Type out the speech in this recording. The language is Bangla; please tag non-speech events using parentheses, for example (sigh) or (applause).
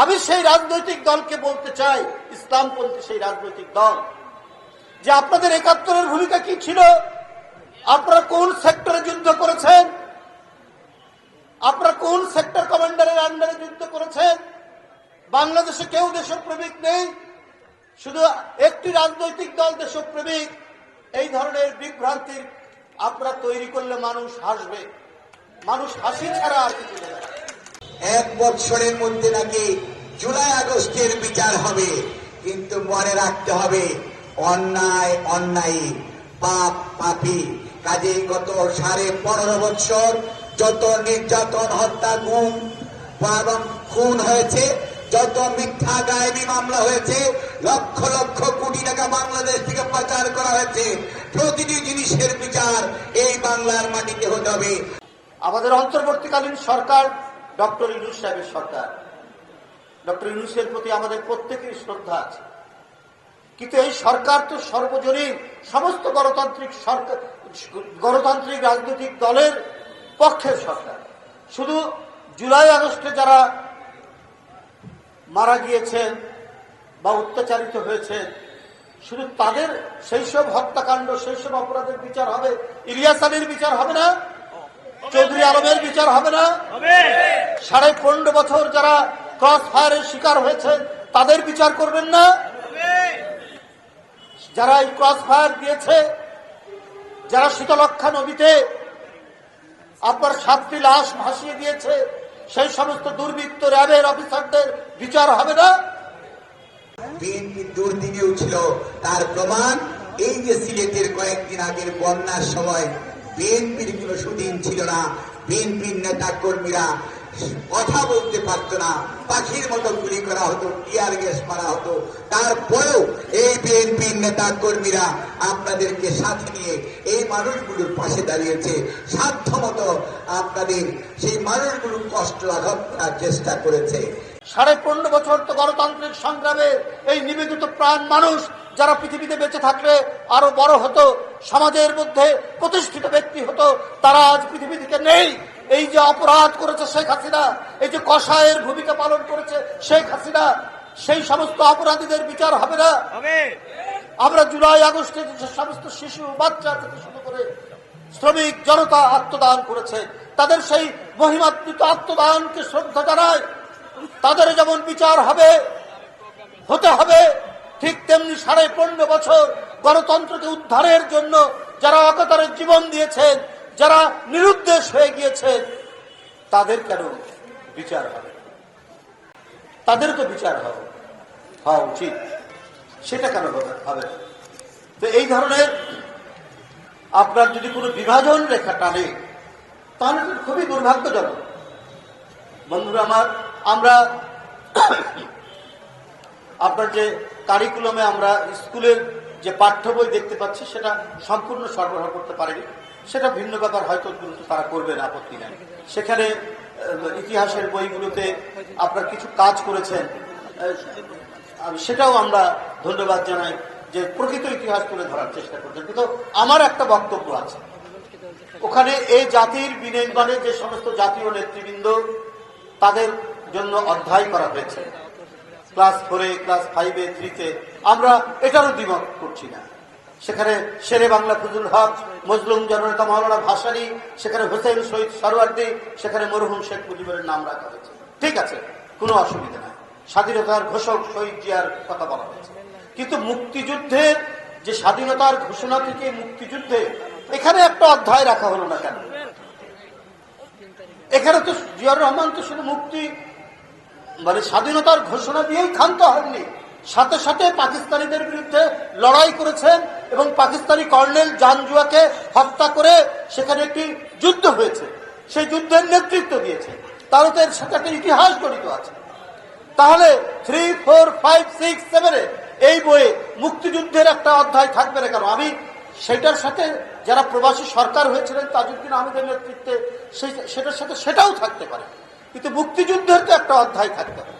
আমি সেই রাজনৈতিক দলকে বলতে চাই ইসলামপন্থী সেই রাজনৈতিক দল। যে আপনাদের একাত্তরের ভূমিকা কি ছিল? আপনারা কোন সেক্টরে যুদ্ধ করেছেন? আপনারা কোন সেক্টর কমান্ডারের আন্ডারে যুদ্ধ করেছেন? বাংলাদেশে কেউ দেশপ্রেমিক নেই। শুধু একটি রাজনৈতিক দল দেশপ্রেমিক। এই ধরনের বিভ্রান্তির আপনারা তৈরি করলে মানুষ হাসবে। মানুষ হাসি ছাড়া আর কিছু এক বৎসরের মধ্যে নাকি জুলাই আগস্টের বিচার হবে, কিন্তু মনে রাখতে হবে, অন্যায় অন্যায়ী, পাপ পাপি। কাজেই গত সাড়ে পনেরো বৎসর যত নির্যাতন, হত্যা গুম খুন হয়েছে, যত মিথ্যা গায়েবী মামলা হয়েছে, লক্ষ লক্ষ কোটি টাকা বাংলাদেশ থেকে পাচার করা হয়েছে। প্রতিটি জিনিসের বিচার এই বাংলার মাটিতে হতে হবে। আমাদের অন্তর্বর্তীকালীন সরকার ডক্টর ইউনুস সাহেবের সরকার। ডক্টর ইউনুসের প্রতি আমাদের প্রত্যেকের শ্রদ্ধা আছে। কিন্তু এই সরকার তো সর্বজনীন সমস্ত গণতান্ত্রিক সরকার গণতান্ত্রিক রাজনৈতিক দলের পক্ষের সরকার। শুধু জুলাই আগস্টে যারা মারা গিয়েছেন বা অত্যাচারিত হয়েছে শুধু তাদের সেই সব হত্যাকাণ্ড সেই সব অপরাধের বিচার হবে ইলিয়াস আলীর বিচার হবে না চৌধুরী আলমের বিচার হবে না। সাড়ে পনেরো বছর যারা ক্রস ফায়ারের শিকার হয়েছে, তাদের বিচার করবেন না। যারা এই ক্রস ফায়ার দিয়েছে, যারা শীতলক্ষা নদীতে আপনার সাতটি লাশ ভাসিয়ে দিয়েছে, সেই সমস্ত দুর্বৃত্ত র্যাবের অফিসারদের বিচার হবে না। বিএনপি দুর্দিনেও ছিল তার প্রমাণ। এই যে সিলেটের কয়েকদিন আগের বন্যার সময় বিএনপির কোনো শুটিং ছিল না। বিএনপির নেতা কর্মীরা কথা বলতে পারতো না। পাখির মতো গুলি করা হতো, টিয়ার গ্যাস মারা হতো। তারপরেও এই বিএনপির নেতা কর্মীরা আপনাদেরকে সাথে নিয়ে এই মানুষগুলোর পাশে দাঁড়িয়েছে। সাধ্য মতো আপনাদের সেই মানুষগুলোর কষ্ট লাঘব করার চেষ্টা করেছে। সাড়ে পনেরো বছর তো গণতান্ত্রিক সংগ্রামে এই নিবেদিত প্রাণ মানুষ যারা পৃথিবীতে বেঁচে থাকলে আরও বড় হতো, সমাজের মধ্যে প্রতিষ্ঠিত ব্যক্তি হতো, তারা আজ পৃথিবী থেকে নেই। এই যে অপরাধ করেছে শেখ হাসিনা এই যে কষায়ের ভূমিকা পালন করেছে শেখ হাসিনা সেই সমস্ত অপরাধীদের বিচার হবে না। আমরা জুলাই আগস্টে যে সমস্ত শিশু বাচ্চা থেকে শুরু করে শ্রমিক জনতা আত্মদান করেছে তাদের সেই মহিমাত্মিত আত্মদানকে শ্রদ্ধা জানায় তাদের যেমন বিচার হবে হতে হবে ঠিক তেমনি সাড়ে পনেরো বছর গণতন্ত্রকে উদ্ধারের জন্য যারা অকাতারে জীবন দিয়েছেন যারা নিরুদ্দেশ হয়ে গিয়েছে, তাদের কেন বিচার হবে? তাদের তো বিচার হবে হওয়া উচিত। সেটা কেন হবে তো এই ধরনের আপনার যদি কোনো বিভাজন রেখা টানে, তাহলে খুবই দুর্ভাগ্যজনক। বন্ধুরা আমার, আমরা (coughs) আপনার যে কারিকুলামে আমরা স্কুলের যে পাঠ্য বই দেখতে পাচ্ছি, সেটা সম্পূর্ণ সরবরাহ করতে পারেনি। সেটা ভিন্ন ব্যাপার, হয়তো গুরুত্ব তারা করবে না আপত্তি নাই। সেখানে ইতিহাসের বইগুলোতে আপনার কিছু কাজ করেছেন সেটাও আমরা ধন্যবাদ জানাই যে প্রকৃত ইতিহাস তুলে ধরার চেষ্টা করছেন। কিন্তু আমার একটা বক্তব্য আছে। ওখানে এই জাতির বিনির্মাণে যে সমস্ত জাতীয় নেতৃবৃন্দ তাদের জন্য অধ্যায় করা হয়েছে। ক্লাস ফোরে, ক্লাস ফাইভে, থ্রিতে, আমরা এটারও দ্বিমত করছি না। সেখানে শেরে বাংলা ফজলুল হক, মজলুম জননেতা মাওলানা ভাসানী, সেখানে হোসেন শহীদ সরওয়ার্দি, সেখানে মরহুম শেখ মুজিবের নাম রাখা হয়েছে। ঠিক আছে, কোনো অসুবিধা নাই। স্বাধীনতার ঘোষক শহীদ জিয়ার কথা বলা হয়েছে। কিন্তু মুক্তিযুদ্ধের যে স্বাধীনতার ঘোষণা থেকে মুক্তিযুদ্ধে এখানে একটা অধ্যায় রাখা হলো না কেন? এখানে তো জিয়ার রহমান তো শুধু মুক্তি মানে স্বাধীনতার ঘোষণা দিয়েই ক্ষান্ত হননি। সাথে সাথে পাকিস্তানিদের বিরুদ্ধে লড়াই করেছেন এবং পাকিস্তানি কর্নেল জানজুয়াকে হত্যা করে সেখানে একটি যুদ্ধ হয়েছে। সেই যুদ্ধের নেতৃত্ব দিয়েছে। তারও তো এর সাথে একটা ইতিহাস জড়িত আছে। তাহলে থ্রি ফোর ফাইভ সিক্স সেভেনে এই বইয়ে মুক্তিযুদ্ধের একটা অধ্যায় থাকবে না কেন? আমি সেটার সাথে যারা প্রবাসী সরকার হয়েছিলেন তাজুদ্দিন আহমেদের নেতৃত্বে সেটার সাথে সেটাও থাকতে পারে। কিন্তু মুক্তিযুদ্ধের তো একটা অধ্যায় থাকতে পারে